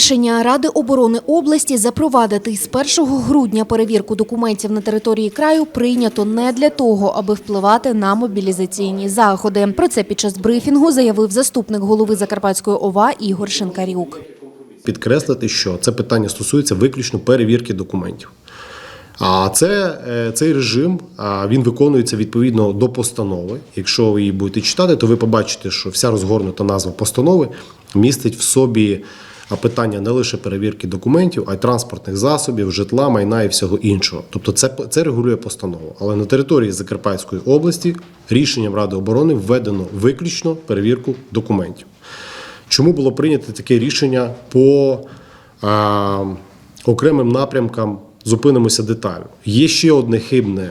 Рішення Ради оборони області запровадити з 1 грудня перевірку документів на території краю прийнято не для того, аби впливати на мобілізаційні заходи. Про це під час брифінгу заявив заступник голови Закарпатської ОВА Ігор Шинкарюк. підкреслити, що це питання стосується виключно перевірки документів. А це, е, цей режим він виконується відповідно до постанови. Якщо ви її будете читати, то ви побачите, що вся розгорнута назва постанови містить в собі а, питання не лише перевірки документів, а й транспортних засобів, житла, майна і всього іншого. Тобто це, це регулює постанова. Але на території Закарпатської області рішенням Ради оборони введено виключно перевірку документів. Чому було прийнято таке рішення по а, окремим напрямкам? Зупинимося детально. Є ще одне хибне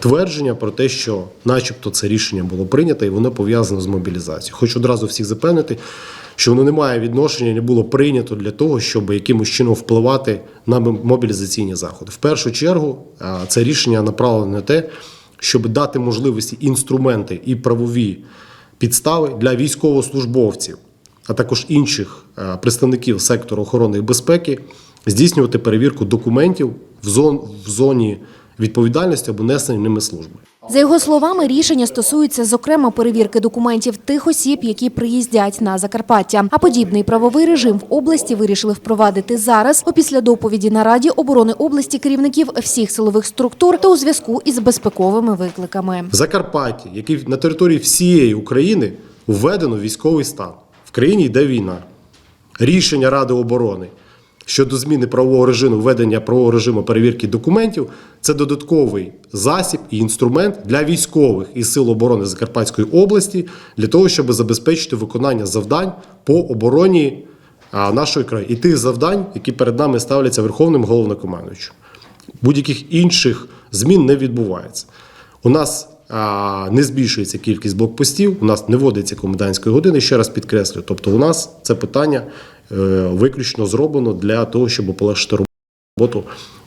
твердження про те, що, начебто, це рішення було прийнято і воно пов'язано з мобілізацією. Хочу одразу всіх запевнити, що воно не має відношення, не було прийнято для того, щоб якимось чином впливати на мобілізаційні заходи. В першу чергу, це рішення направлене на те, щоб дати можливості інструменти і правові підстави для військовослужбовців, а також інших е, представників сектору охорони і безпеки здійснювати перевірку документів в зон- в зоні відповідальності або несення ними служби. За його словами, рішення стосується зокрема перевірки документів тих осіб, які приїздять на Закарпаття. А подібний правовий режим в області вирішили впровадити зараз, опісля доповіді на Раді оборони області керівників всіх силових структур та у зв'язку із безпековими викликами. В Закарпатті, який на території всієї України введено військовий стан. В країні йде війна. Рішення Ради оборони щодо зміни правового режиму, введення правового режиму перевірки документів це додатковий засіб і інструмент для військових і сил оборони Закарпатської області для того, щоб забезпечити виконання завдань по обороні нашої країни і тих завдань, які перед нами ставляться Верховним головнокомандуючим. Будь-яких інших змін не відбувається. У нас не збільшується кількість блокпостів, у нас не вводиться комендантської години. Ще раз підкреслю. Тобто, у нас це питання е, виключно зроблено для того, щоб полегшити роботу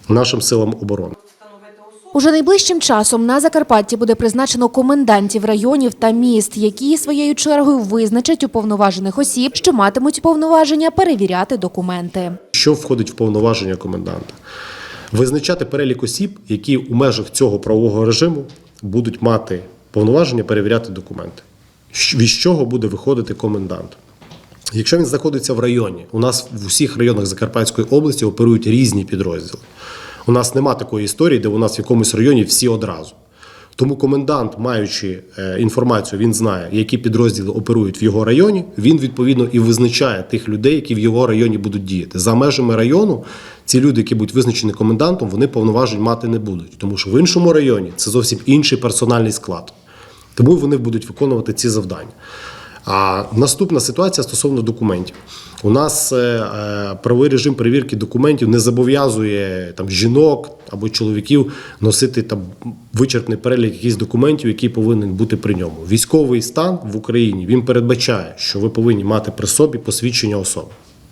нашим силам оборони. Уже найближчим часом на Закарпатті буде призначено комендантів районів та міст, які своєю чергою визначать уповноважених осіб, що матимуть повноваження перевіряти документи. Що входить в повноваження коменданта? Визначати перелік осіб, які у межах цього правового режиму будуть мати повноваження перевіряти документи. Від чого буде виходити комендант? Якщо він знаходиться в районі, у нас в усіх районах Закарпатської області оперують різні підрозділи. У нас нема такої історії, де у нас в якомусь районі всі одразу. Тому комендант, маючи е, інформацію, він знає, які підрозділи оперують в його районі. Він відповідно і визначає тих людей, які в його районі будуть діяти. За межами району ці люди, які будуть визначені комендантом, вони повноважень мати не будуть, тому що в іншому районі це зовсім інший персональний склад. Тому вони будуть виконувати ці завдання. А наступна ситуація стосовно документів. У нас е, е, правовий режим перевірки документів не зобов'язує там жінок або чоловіків носити там вичерпний перелік якихось документів, який повинен бути при ньому. Військовий стан в Україні він передбачає, що ви повинні мати при собі посвідчення особи.